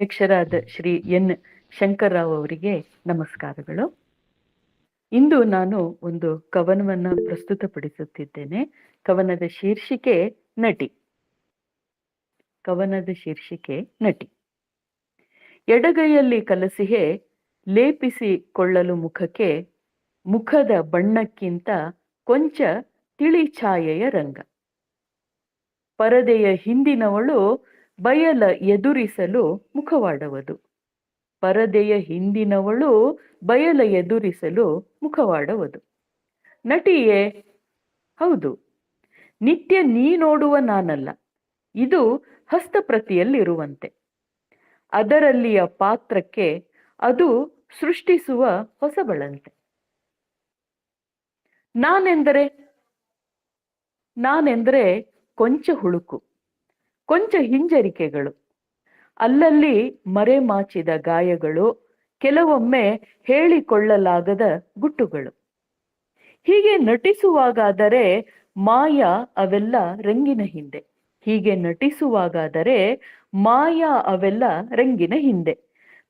ಅಧ್ಯಕ್ಷರಾದ ಶ್ರೀ ಎನ್. ಶಂಕರ್ರಾವ್ ಅವರಿಗೆ ನಮಸ್ಕಾರಗಳು. ಇಂದು ನಾನು ಒಂದು ಕವನವನ್ನ ಪ್ರಸ್ತುತಪಡಿಸುತ್ತಿದ್ದೇನೆ. ಕವನದ ಶೀರ್ಷಿಕೆ ನಟಿ. ಕವನದ ಶೀರ್ಷಿಕೆ ನಟಿ. ಎಡಗೈಯಲ್ಲಿ ಕಲಸಿಹೆ ಲೇಪಿಸಿಕೊಳ್ಳಲು ಮುಖಕ್ಕೆ ಮುಖದ ಬಣ್ಣಕ್ಕಿಂತ ಕೊಂಚ ತಿಳಿ ಛಾಯೆಯ ರಂಗ. ಪರದೆಯ ಹಿಂದಿನವಳು ಬಯಲ ಎದುರಿಸಲು ಮುಖವಾಡವದು. ಪರದೆಯ ಹಿಂದಿನವಳು ಬಯಲ ಎದುರಿಸಲು ಮುಖವಾಡವದು. ನಟಿಯೇ, ಹೌದು, ನಿತ್ಯ ನೀ ನೋಡುವ ನಾನಲ್ಲ. ಇದು ಹಸ್ತಪ್ರತಿಯಲ್ಲಿರುವಂತೆ. ಅದರಲ್ಲಿಯ ಪಾತ್ರಕ್ಕೆ ಅದು ಸೃಷ್ಟಿಸುವ ಹೊಸಬಳಂತೆ. ನಾನೆಂದರೆ ನಾನೆಂದರೆ ಕೊಂಚ ಹುಳುಕು ಕೊಂಚ ಹಿಂಜರಿಕೆಗಳು. ಅಲ್ಲಲ್ಲಿ ಮರೆಮಾಚಿದ ಗಾಯಗಳು, ಕೆಲವೊಮ್ಮೆ ಹೇಳಿಕೊಳ್ಳಲಾಗದ ಗುಟ್ಟುಗಳು. ಹೀಗೆ ನಟಿಸುವಾಗಾದರೆ ಮಾಯ ಅವೆಲ್ಲ ರಂಗಿನ ಹಿಂದೆ. ಹೀಗೆ ನಟಿಸುವಾಗಾದರೆ ಮಾಯ ಅವೆಲ್ಲ ರಂಗಿನ ಹಿಂದೆ.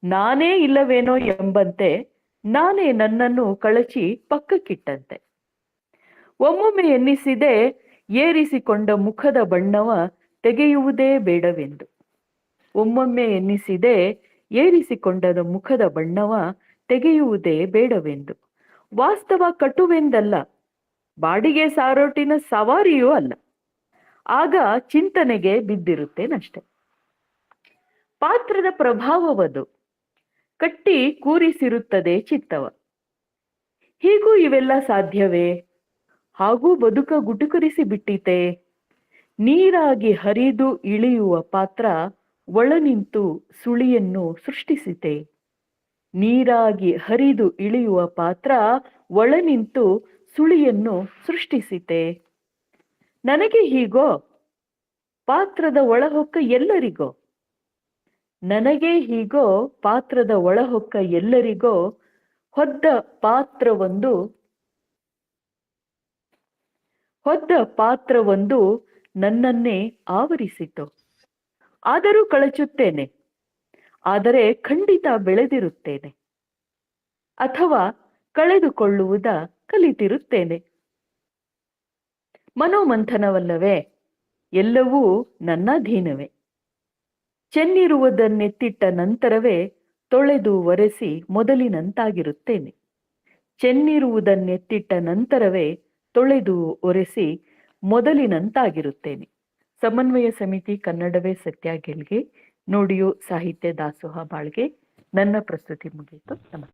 ನಾನೇ ಇಲ್ಲವೇನೋ ಎಂಬಂತೆ, ನಾನೇ ನನ್ನನ್ನು ಕಳಚಿ ಪಕ್ಕಕ್ಕಿಟ್ಟಂತೆ. ಒಮ್ಮೊಮ್ಮೆ ಎನ್ನಿಸಿದೆ, ಏರಿಸಿಕೊಂಡ ಮುಖದ ಬಣ್ಣವ ತೆಗೆಯುವುದೇ ಬೇಡವೆಂದು. ಒಮ್ಮೊಮ್ಮೆ ಎನ್ನಿಸಿದೆ, ಏರಿಸಿಕೊಂಡದ ಮುಖದ ಬಣ್ಣವ ತೆಗೆಯುವುದೇ ಬೇಡವೆಂದು. ವಾಸ್ತವ ಕಟುವೆಂದಲ್ಲ, ಬಾಡಿಗೆ ಸಾರೋಟಿನ ಸವಾರಿಯೂ ಅಲ್ಲ. ಆಗ ಚಿಂತನೆಗೆ ಬಿದ್ದಿರುತ್ತೇನಷ್ಟೆ. ಪಾತ್ರದ ಪ್ರಭಾವವದು, ಕಟ್ಟಿ ಕೂರಿಸಿರುತ್ತದೆ ಚಿತ್ತವ. ಹೀಗೂ ಇವೆಲ್ಲ ಸಾಧ್ಯವೇ? ಹಾಗೂ ಬದುಕ ಗುಟುಕರಿಸಿ ಬಿಟ್ಟಿತೆ? ನೀರಾಗಿ ಹರಿದು ಇಳಿಯುವ ಪಾತ್ರ ಒಳನಿಂತು ಸುಳಿಯನ್ನು ಸೃಷ್ಟಿಸಿತೆ. ನೀರಾಗಿ ಹರಿದು ಇಳಿಯುವ ಪಾತ್ರ ಒಳನಿಂತು ಸುಳಿಯನ್ನು ಸೃಷ್ಟಿಸಿತೆ. ನನಗೆ ಹೀಗೋ, ಪಾತ್ರದ ಒಳಹೊಕ್ಕ ಎಲ್ಲರಿಗೋ? ನನಗೆ ಹೀಗೋ, ಪಾತ್ರದ ಒಳಹೊಕ್ಕ ಎಲ್ಲರಿಗೋ? ಹೊದ್ದ ಪಾತ್ರವೊಂದು ಹೊದ್ದ ಪಾತ್ರವೊಂದು ನನ್ನನ್ನೇ ಆವರಿಸಿತು. ಆದರೂ ಕಳಚುತ್ತೇನೆ. ಆದರೆ ಖಂಡಿತ ಬೆಳೆದಿರುತ್ತೇನೆ. ಅಥವಾ ಕಳೆದುಕೊಳ್ಳುವುದ ಕಲಿತಿರುತ್ತೇನೆ. ಮನೋಮಂಥನವಲ್ಲವೇ, ಎಲ್ಲವೂ ನನ್ನ ಅಧೀನವೇ ಚೆನ್ನಿರುವುದನ್ನೆತ್ತಿಟ್ಟ ನಂತರವೇ ತೊಳೆದು ಒರೆಸಿ ಮೊದಲಿನಂತಾಗಿರುತ್ತೇನೆ. ಚೆನ್ನಿರುವುದನ್ನೆತ್ತಿಟ್ಟ ನಂತರವೇ ತೊಳೆದು ಒರೆಸಿ ಮೊದಲಿನಂತಾಗಿರುತ್ತೇನೆ. ಸಮನ್ವಯ ಸಮಿತಿ ಕನ್ನಡವೇ ಸತ್ಯ ಗೆಲ್ಗೆ ನುಡಿಯು ಸಾಹಿತ್ಯ ದಾಸೋಹ ಬಾಳ್ಗೆ. ನನ್ನ ಪ್ರಸ್ತುತಿ ಮುಗಿಯಿತು ನಮಸ್ಕಾರ